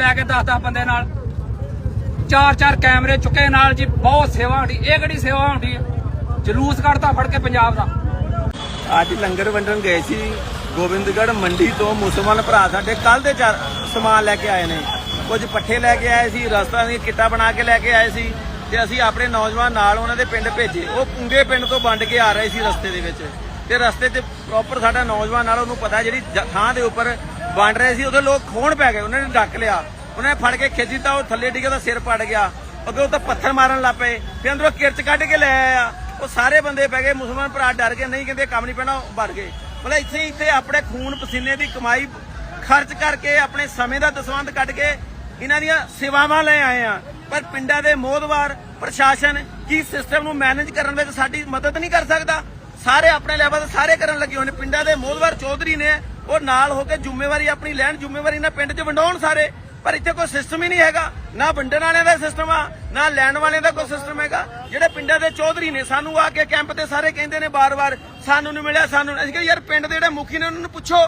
ਲੈ ਕੇ 10-10 ਬੰਦੇ ਨਾਲ। ਚਾਰ ਚਾਰ ਕੈਮਰੇ ਚੁੱਕੇ ਨਾਲ ਜੀ, ਬਹੁਤ ਸੇਵਾ ਹੁੰਦੀ, ਇਹ ਕਿਹੜੀ ਸੇਵਾ ਹੁੰਦੀ ਹੈ? ਜਲੂਸ ਕੱਢਤਾ ਫੜ ਕੇ ਪੰਜਾਬ ਦਾ। ਅੱਜ ਲੰਗਰ ਵੰਡਣ ਗਏ ਸੀ, ਗੋਬਿੰਦਗੜ੍ਹ ਮੰਡੀ ਤੋਂ ਮੁਸਲਮਾਨ ਭਰਾ ਸਾਡੇ ਕੱਲ ਦੇ ਚਾਰ ਸਮਾਨ ਲੈ ਕੇ ਆਏ ਨੇ। ਕੁਝ ਪੱਠੇ ਲੈ ਕੇ ਆਏ ਸੀ, ਰਸਤਾ ਦੀਆਂ ਕਿੱਟਾਂ ਬਣਾ ਕੇ ਲੈ ਕੇ ਆਏ ਸੀ ਤੇ ਅਸੀਂ ਆਪਣੇ ਨੌਜਵਾਨ ਨਾਲ ਉਹਨਾਂ ਦੇ ਪਿੰਡ ਭੇਜੇ। ਉਹ ਪੁੰਗੇ ਪਿੰਡ ਤੋਂ ਵੰਡ ਕੇ ਆ ਰਹੇ ਸੀ ਰਸਤੇ ਦੇ ਵਿੱਚ। ਤੇ ਰਸਤੇ 'ਚ ਪ੍ਰੋਪਰ ਸਾਡਾ ਨੌਜਵਾਨ ਨਾਲ ਉਹਨੂੰ ਪਤਾ ਜਿਹੜੀ ਥਾਂ ਦੇ ਉੱਪਰ ਵੰਡ ਰਹੇ ਸੀ ਉਹਦੇ ਲੋਕ ਖੋਣ ਪੈ ਗਏ, ਉਹਨਾਂ ਨੇ ਡੱਕ ਲਿਆ। ਉਹਨੇ ਫੜ ਕੇ ਖਿੱਚੀ ਤਾਂ ਉਹ ਥੱਲੇ ਡਿੱਗੇ ਉਹਦਾ ਸਿਰ ਪੜ ਗਿਆ। ਅੱਗੇ ਉਹ ਤਾਂ ਪੱਥਰ ਮਾਰਨ ਲੱਗ ਪਏ। ਫਿਰ ਅੰਦਰੋਂ ਕਿਰਚ ਕੱਢ ਕੇ ਲੈ ਆਇਆ। ਉਹ ਸਾਰੇ ਬੰਦੇ ਪੈ ਗਏ, ਮੁਸਲਮਾਨ ਭਰਾ ਡਰ ਗਏ ਨਹੀਂ ਕਹਿੰਦੇ ਕੰਮ ਨਹੀਂ ਪੈਣਾ, ਉਹ ਵੜ ਗਏ। ਮਤਲਬ ਇੱਥੇ ਇੱਥੇ ਆਪਣੇ ਖੂਨ ਪਸੀਨੇ ਦੀ ਕਮਾਈ ਖਰਚ ਕਰਕੇ ਆਪਣੇ ਸਮੇਂ ਦਾ ਦਸਵੰਧ ਕੱਢ ਕੇ ਇਹਨਾਂ ਦੀਆਂ ਸੇਵਾਵਾਂ ਲੈ ਆਏ ਆ। ਪਰ ਪਿੰਡਾਂ ਦੇ ਮੋਹਦਵਾਰ ਪ੍ਰਸ਼ਾਸਨ ਕੀ ਸਿਸਟਮ ਨੂੰ ਮੈਨੇਜ ਕਰਨ ਵਿੱਚ ਸਾਡੀ ਮਦਦ ਨਹੀਂ ਕਰ ਸਕਦਾ? ਸਾਰੇ ਆਪਣੇ ਲੈਵਲ ਤੇ ਸਾਰੇ ਕਰਨ ਲੱਗੇ ਹੋਏ ਨੇ। ਪਿੰਡਾਂ ਦੇ ਮੋਹਦਵਾਰ ਚੌਧਰੀ ਨੇ ਉਹ ਨਾਲ ਹੋ ਕੇ ਜ਼ਿੰਮੇਵਾਰੀ, ਆਪਣੀ ਲੈਣ ਜ਼ਿੰਮੇਵਾਰੀ ਨਾਲ ਪਿੰਡ 'ਚ ਵੰਡਾਉਣ ਸਾਰੇ। ਪਰ ਇੱਥੇ ਕੋਈ ਸਿਸਟਮ ਹੀ ਨਹੀਂ ਹੈਗਾ। ਨਾ ਵੰਡਣ ਵਾਲਿਆਂ ਦਾ ਸਿਸਟਮ ਆ, ਨਾ ਲੈਣ ਵਾਲਿਆਂ ਦਾ ਕੋਈ ਸਿਸਟਮ ਹੈਗਾ। ਜਿਹੜੇ ਪਿੰਡਾਂ ਦੇ ਚੌਧਰੀ ਨੇ, ਸਾਨੂੰ ਆ ਕੇ ਕੈਂਪ ਤੇ ਸਾਰੇ ਕਹਿੰਦੇ ਨੇ ਬਾਰ-ਬਾਰ ਸਾਨੂੰ ਨਹੀਂ ਮਿਲਿਆ, ਸਾਨੂੰ ਅਸੀਂ ਕਿਹਾ, ਯਾਰ, ਪਿੰਡ ਦੇ ਜਿਹੜੇ ਮੁਖੀ ਨੇ, ਉਹਨਾਂ ਨੂੰ ਪੁੱਛੋ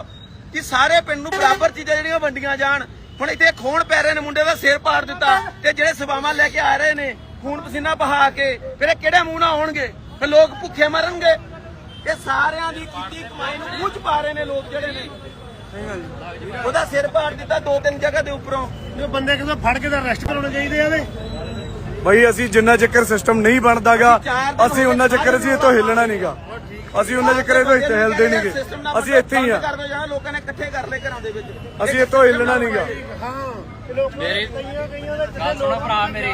ਕਿ ਸਾਰੇ ਪਿੰਡ ਨੂੰ ਬਰਾਬਰ ਚੀਜ਼ਾਂ ਜਿਹੜੀਆਂ ਵੰਡੀਆਂ ਜਾਣ। ਹੁਣ ਇੱਥੇ ਖੋਣ ਪੈ ਰਹੇ ਨੇ, ਮੁੰਡੇ ਦਾ ਸਿਰ ਪਾੜ ਦਿੱਤਾ। ਤੇ ਜਿਹੜੇ ਸਵਾਵਾਂ ਲੈ ਕੇ ਆ ਰਹੇ ਨੇ, ਖੂਨ ਪਸੀਨਾ ਬਹਾ ਕੇ, ਫਿਰ ਇਹ ਕਿਹੜੇ ਮੂੰਹ ਨਾਲ ਆਉਣਗੇ? ਫਿਰ ਲੋਕ ਭੁੱਖੇ ਮਰਨਗੇ। ਇਹ ਸਾਰਿਆਂ ਦੀ ਕੀਤੀ ਕਮਾਈ ਨੂੰ ਮੂੰਹ ਚ ਪਾ ਰਹੇ ਨੇ ਲੋਕ ਜਿਹੜੇ ਨੇ। ਉਹਦਾ ਸਿਰ ਪਾੜ ਦਿੱਤਾ ਦੋ ਤਿੰਨ ਜਗ੍ਹਾ ਦੇ ਉੱਪਰੋਂ। ਇਹ ਬੰਦੇ ਕਿਦੋਂ ਫੜ ਕੇ ਤਾਂ ਅਰੈਸਟ ਕਰਾਉਣੇ ਚਾਹੀਦੇ ਆ ਨੇ ਬਈ ਅਸੀਂ ਜਿੰਨਾ ਚੱਕਰ ਸਿਸਟਮ ਨਹੀਂ ਬਣਦਾਗਾ ਅਸੀਂ ਉਹਨਾਂ ਚੱਕਰ ਅਸੀਂ ਇਤੋਂ ਹਿੱਲਣਾ ਨਹੀਂਗਾ ਅਸੀਂ ਉਹਨਾਂ ਚੱਕਰ ਇਤੋਂ ਇੱਥੇ ਹਿਲਦੇ ਨਹੀਂਗੇ। ਅਸੀਂ ਇੱਥੇ ਹੀ ਆ। ਲੋਕਾਂ ਨੇ ਇਕੱਠੇ ਕਰ ਲਏ ਘਰਾਂ ਦੇ ਵਿੱਚ। ਅਸੀਂ ਇੱਥੋਂ ਹਿੱਲਣਾ ਨਹੀਂਗਾ ਹਾਂ ਲੋਕ ਮੇਰੀ ਕਈਆਂ ਕਈਆਂ ਦੇ ਗੱਲ ਸੁਣੋ ਭਰਾ ਮੇਰੀ।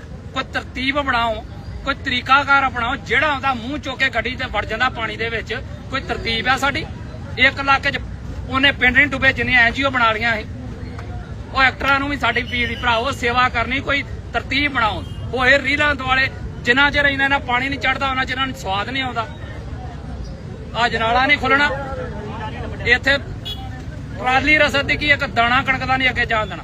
ਕੋਈ ਤਰਤੀਬ ਬਣਾਓ, ਕੋਈ ਤਰੀਕਾਕਾਰ ਅਪਣਾਓ ਜਿਹੜਾ ਆਉਂਦਾ ਮੂੰਹ ਚੁੱਕ ਕੇ ਗੱਡੀ ਤੇ ਵੜ ਜਾਂਦਾ ਪਾਣੀ ਦੇ ਵਿੱਚ, ਕੋਈ ਤਰਤੀਬ ਆ ਸਾਡੀ? ਇੱਕ ਇਲਾਕੇ 'ਚ ਉਹਨੇ ਪਿੰਡ ਨਹੀਂ ਡੁੱਬੇ ਜਿੰਨੀਆਂ ਐਨਜੀਓ ਬਣਾ ਲੀਆਂ ਸੀ। ਉਹ ਐਕਟਰਾਂ ਨੂੰ ਵੀ ਸਾਡੀ ਪੀੜੀ ਭਰਾਓ ਸੇਵਾ ਕਰਨੀ, ਕੋਈ ਤਰਤੀਬ ਬਣਾਓ। ਹੋਏ ਰੀਲਾਂ ਦੁਆਲੇ, ਜਿੰਨਾ ਚਿਰ ਇਹਨਾਂ ਨਾਲ ਪਾਣੀ ਨਹੀਂ ਚੜਦਾ, ਉਹਨਾਂ ਚਿਰ ਇਹਨਾਂ ਨੂੰ ਸਵਾਦ ਨਹੀਂ ਆਉਂਦਾ। ਆ ਜਨਾਲਾ ਨਹੀਂ ਖੁੱਲਣਾ। ਇੱਥੇ ਟਰਾਲੀ ਰਸਦ ਦੀ ਕੀ ਇੱਕ ਦਾਣਾ ਕਣਕ ਦਾ ਨਹੀਂ ਅੱਗੇ ਜਾਣ ਦੇਣਾ।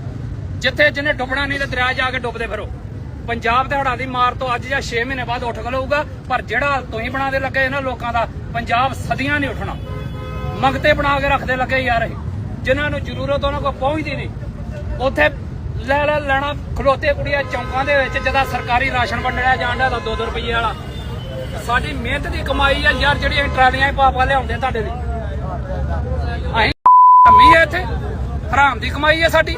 ਜਿੱਥੇ ਜਿਹਨੇ ਡੁੱਬਣਾ ਨਹੀਂ ਤੇ ਦਰਿਆ ਜਾ ਕੇ ਡੁੱਬਦੇ ਫਿਰੋ। ਪੰਜਾਬ ਤੇ ਹੜ੍ਹਾਂ ਦੀ ਮਾਰ ਤੋਂ ਅੱਜ ਜਾਂ 6 ਮਹੀਨੇ ਬਾਅਦ ਉੱਠ ਖਲੋਊਗਾ ਪਰ ਜਿਹੜਾ ਤੁਸੀਂ ਬਣਾ ਲੱਗੇ ਇਹਨਾਂ ਲੋਕਾਂ ਦਾ, ਪੰਜਾਬ ਸਦੀਆਂ ਨਹੀਂ ਉੱਠਣਾ। ਮੰਗਤੇ ਬਣਾ ਕੇ ਰੱਖਦੇ ਲੱਗੇ ਯਾਰ ਇਹ, ਜਿਨ੍ਹਾਂ ਨੂੰ ਜ਼ਰੂਰਤ ਉਹਨਾਂ ਕੋਲ ਪਹੁੰਚਦੀ ਨਹੀਂ। ਉੱਥੇ ਲੈ ਲੈ ਲੈਣਾ ਖਲੋਤੇ ਕੁੜੀਆਂ ਚੌਂਕਾਂ ਦੇ ਵਿੱਚ ਜਦਾ ਸਰਕਾਰੀ ਰਾਸ਼ਨ ਵੰਡਿਆ ਜਾਂਦਾ ਦਾ 2-2 ਰੁਪਏ ਵਾਲਾ। ਸਾਡੀ ਮਿਹਨਤ ਦੀ ਕਮਾਈ ਆ ਯਾਰ, ਜਿਹੜੀ ਅਸੀਂ ਟਰਾਲੀਆਂ ਹੀ ਪਾਪਾ ਲਿਆਉਂਦੇ ਤੁਹਾਡੇ ਲਈ। ਅਸੀਂ ਕਮੀ ਹੈ ਇੱਥੇ, ਹਰਾਮ ਦੀ ਕਮਾਈ ਹੈ ਸਾਡੀ।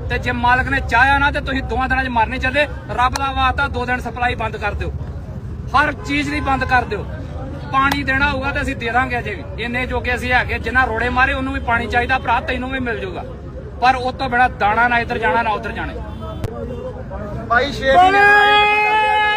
ਤੇ ਜੇ ਮਾਲਕ ਨੇ ਚਾਹਿਆ ਨਾ ਤੇ ਤੁਸੀਂ ਦੋਵਾਂ ਦਿਨਾਂ 'ਚ ਮਰਨੇ ਚੱਲੇ ਰੱਬ ਦਾ ਵਾਅਦਾ ਦੋ ਦਿਨ ਸਪਲਾਈ ਬੰਦ ਕਰ ਦਿਓ। ਹਰ ਚੀਜ਼ ਦੀ ਬੰਦ ਕਰ ਦਿਓ। ਪਾਣੀ ਦੇਣਾ ਹੋਊਗਾ ਤੇ ਅਸੀਂ ਦੇ ਦਾਂਗੇ ਅਜੇ ਵੀ। ਇੰਨੇ ਜੋਗੇ ਅਸੀਂ ਹੈਗੇ ਜਿੰਨਾ ਰੋੜੇ ਮਾਰੇ ਉਹਨੂੰ ਵੀ ਪਾਣੀ ਚਾਹੀਦਾ ਭਰਾ ਤੈਨੂੰ ਵੀ ਮਿਲ ਜਾਊਗਾ ਪਰ ਉਹ ਤੋਂ ਬਿਨਾ ਦਾਣਾ ਨਾ ਇੱਧਰ ਜਾਣਾ ਨਾ ਉੱਧਰ ਜਾਣਾ। ਭਾਈ 6 ਮਹੀਨੇ